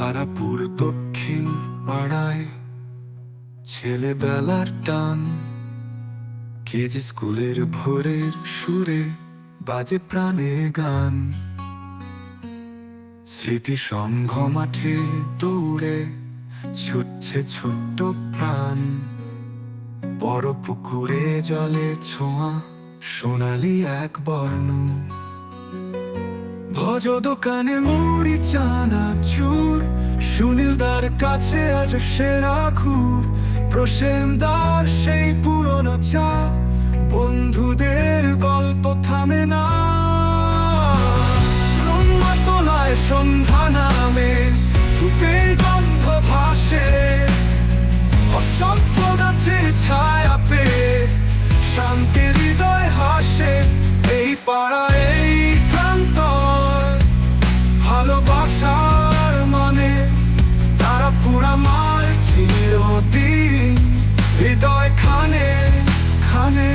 তারাপুর দক্ষিণ পাড়ায় ছেলেবেলার টান। কেজি স্কুলের ভোরের সুরে বাজে প্রাণে গান। স্মৃতি সংঘ মাঠে দৌড়ে ছুটছে ছোট্ট প্রাণ। বড় পুকুরে জলে ছোঁয়া সোনালি এক বর্ণ। ভজ দোকানে মুড়ি, চানা, চুর। সুনীলদার কাছে আজ সেরা খুর প্রসেনদার সেই পুরনো চা। বন্ধুদের গল্প থামে না। ব্রহ্মতলায় সন্ধ্যা জয় খানে খানে।